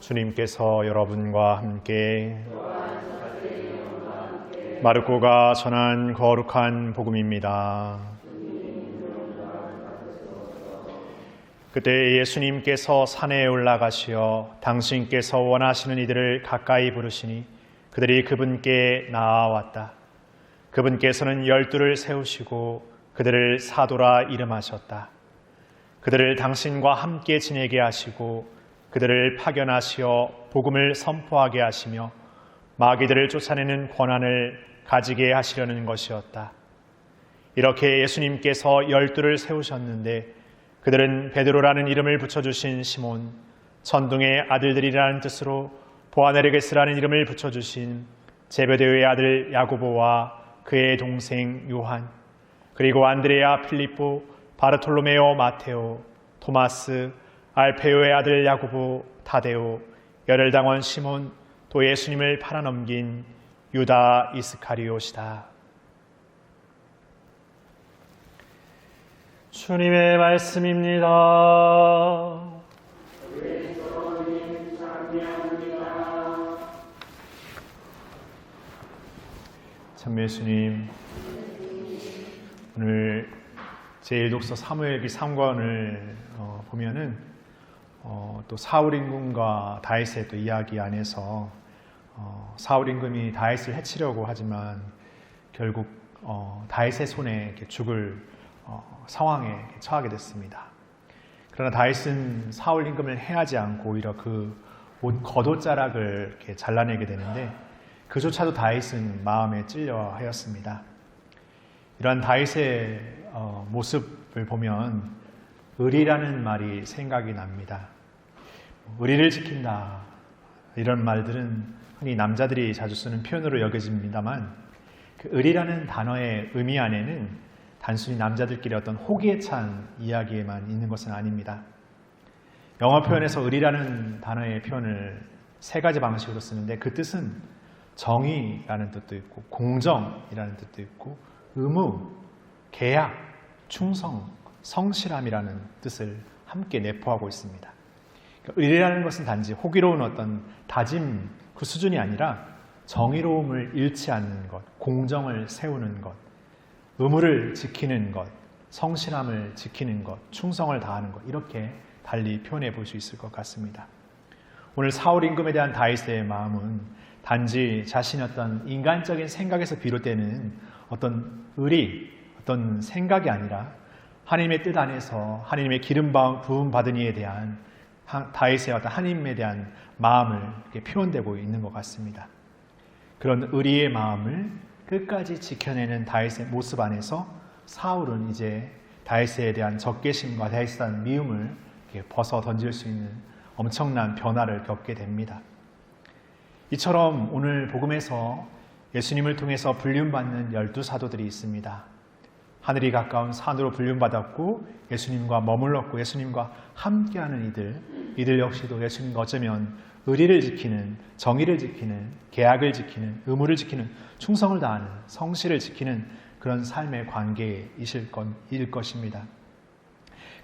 주님께서 여러분과 함께 마르코가 전한 거룩한 복음입니다. 그때 예수님께서 산에 올라가시어 당신께서 원하시는 이들을 가까이 부르시니 그들이 그분께 나아왔다. 그분께서는 열두를 세우시고 그들을 사도라 이름하셨다. 그들을 당신과 함께 지내게 하시고 그들을 파견하시어 복음을 선포하게 하시며 마귀들을 쫓아내는 권한을 가지게 하시려는 것이었다. 이렇게 예수님께서 열두를 세우셨는데 그들은 베드로라는 이름을 붙여주신 시몬, 천둥의 아들들이라는 뜻으로 보아네르게스라는 이름을 붙여주신 제베데의 아들 야고보와 그의 동생 요한, 그리고 안드레아 필리포, 바르톨로메오 마테오, 토마스, 알페오의 아들 야고보, 타데오, 열혈당원 시몬, 또 예수님을 팔아넘긴 유다 이스카리옷이다. 주님의 말씀입니다. 참 예수님, 오늘 제1독서 사무엘기 3권을 어, 보면은 어, 또 사울 임금과 다윗의 또 이야기 안에서 어, 사울 임금이 다윗을 해치려고 하지만 결국 어, 다윗의 손에 죽을 어, 상황에 처하게 됐습니다. 그러나 다윗은 사울 임금을 해하지 않고 오히려 그 옷 겉옷자락을 잘라내게 되는데 그조차도 다윗은 마음에 찔려 하였습니다. 이러한 다윗의 어, 모습을 보면 의리라는 말이 생각이 납니다. 의리를 지킨다 이런 말들은 흔히 남자들이 자주 쓰는 표현으로 여겨집니다만 그 의리라는 단어의 의미 안에는 단순히 남자들끼리 어떤 호기에 찬 이야기에만 있는 것은 아닙니다. 영어 표현에서 의리라는 단어의 표현을 세 가지 방식으로 쓰는데 그 뜻은 정의라는 뜻도 있고 공정이라는 뜻도 있고 의무, 계약, 충성, 성실함이라는 뜻을 함께 내포하고 있습니다. 그러니까 의리라는 것은 단지 호기로운 어떤 다짐 그 수준이 아니라 정의로움을 잃지 않는 것, 공정을 세우는 것, 의무를 지키는 것, 성실함을 지키는 것, 충성을 다하는 것 이렇게 달리 표현해 볼 수 있을 것 같습니다. 오늘 사울 임금에 대한 다윗의 마음은 단지 자신의 어떤 인간적인 생각에서 비롯되는 어떤 의리, 어떤 생각이 아니라 하나님의 뜻 안에서 하나님의 기름 부음 받은 이에 대한 다윗의 어떤 하나님에 대한 마음을 표현되고 있는 것 같습니다. 그런 의리의 마음을 끝까지 지켜내는 다윗의 모습 안에서 사울은 이제 다윗에 대한 적개심과 다윗에 대한 미움을 벗어 던질 수 있는 엄청난 변화를 겪게 됩니다. 이처럼 오늘 복음에서 예수님을 통해서 불륜받는 열두 사도들이 있습니다. 하늘이 가까운 산으로 불륜받았고 예수님과 머물렀고 예수님과 함께하는 이들, 이들 역시도 예수님과 어쩌면 의리를 지키는, 정의를 지키는, 계약을 지키는, 의무를 지키는, 충성을 다하는, 성실을 지키는 그런 삶의 관계이실 일 것입니다.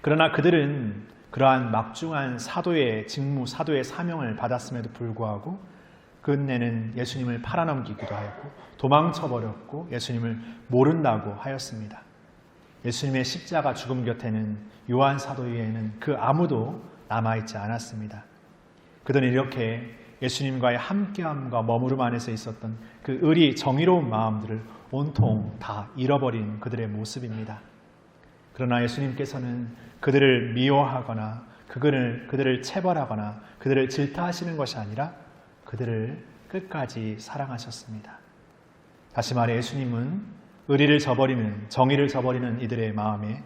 그러나 그들은 그러한 막중한 사도의 직무, 사도의 사명을 받았음에도 불구하고 끝내는 예수님을 팔아넘기기도 하였고 도망쳐버렸고 예수님을 모른다고 하였습니다. 예수님의 십자가 죽음 곁에는 요한 사도 외에는 그 아무도 남아있지 않았습니다. 그들은 이렇게 예수님과의 함께함과 머무름 안에서 있었던 그 의리 정의로운 마음들을 온통 다 잃어버린 그들의 모습입니다. 그러나 예수님께서는 그들을 미워하거나 그들을, 그들을 체벌하거나 그들을 질타하시는 것이 아니라 그들을 끝까지 사랑하셨습니다. 다시 말해 예수님은 의리를 저버리는 정의를 저버리는 이들의 마음에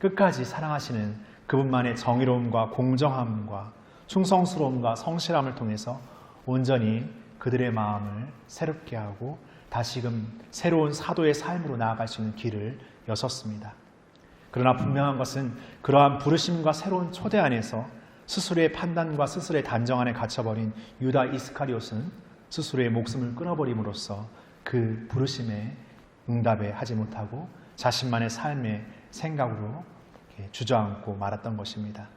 끝까지 사랑하시는 그분만의 정의로움과 공정함과 충성스러움과 성실함을 통해서 온전히 그들의 마음을 새롭게 하고 다시금 새로운 사도의 삶으로 나아갈 수 있는 길을 여섰습니다. 그러나 분명한 것은 그러한 부르심과 새로운 초대 안에서 스스로의 판단과 스스로의 단정 안에 갇혀버린 유다 이스카리옷은 스스로의 목숨을 끊어버림으로써 그 부르심에 응답에 하지 못하고 자신만의 삶의 생각으로 주저앉고 말았던 것입니다.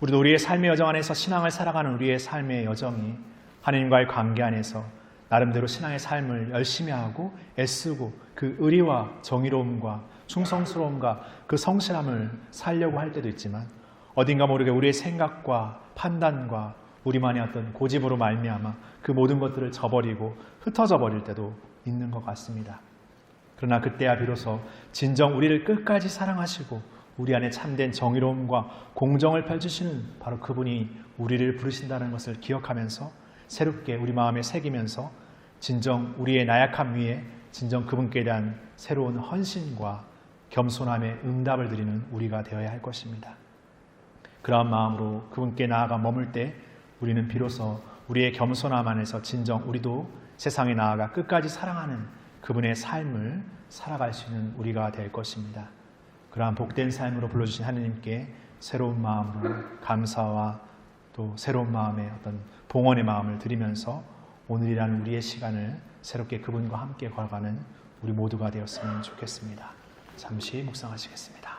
우리도 우리의 삶의 여정 안에서 신앙을 살아가는 우리의 삶의 여정이 하나님과의 관계 안에서 나름대로 신앙의 삶을 열심히 하고 애쓰고 그 의리와 정의로움과 충성스러움과 그 성실함을 살려고 할 때도 있지만 어딘가 모르게 우리의 생각과 판단과 우리만의 어떤 고집으로 말미암아 그 모든 것들을 저버리고 흩어져 버릴 때도 있는 것 같습니다. 그러나 그때야 비로소 진정 우리를 끝까지 사랑하시고 우리 안에 참된 정의로움과 공정을 펼치시는 바로 그분이 우리를 부르신다는 것을 기억하면서 새롭게 우리 마음에 새기면서 진정 우리의 나약함 위에 진정 그분께 대한 새로운 헌신과 겸손함의 응답을 드리는 우리가 되어야 할 것입니다. 그러한 마음으로 그분께 나아가 머물 때 우리는 비로소 우리의 겸손함 안에서 진정 우리도 세상에 나아가 끝까지 사랑하는 그분의 삶을 살아갈 수 있는 우리가 될 것입니다. 그러한 복된 삶으로 불러주신 하느님께 새로운 마음으로 감사와 또 새로운 마음의 어떤 봉헌의 마음을 드리면서 오늘이라는 우리의 시간을 새롭게 그분과 함께 걸어가는 우리 모두가 되었으면 좋겠습니다. 잠시 묵상하시겠습니다.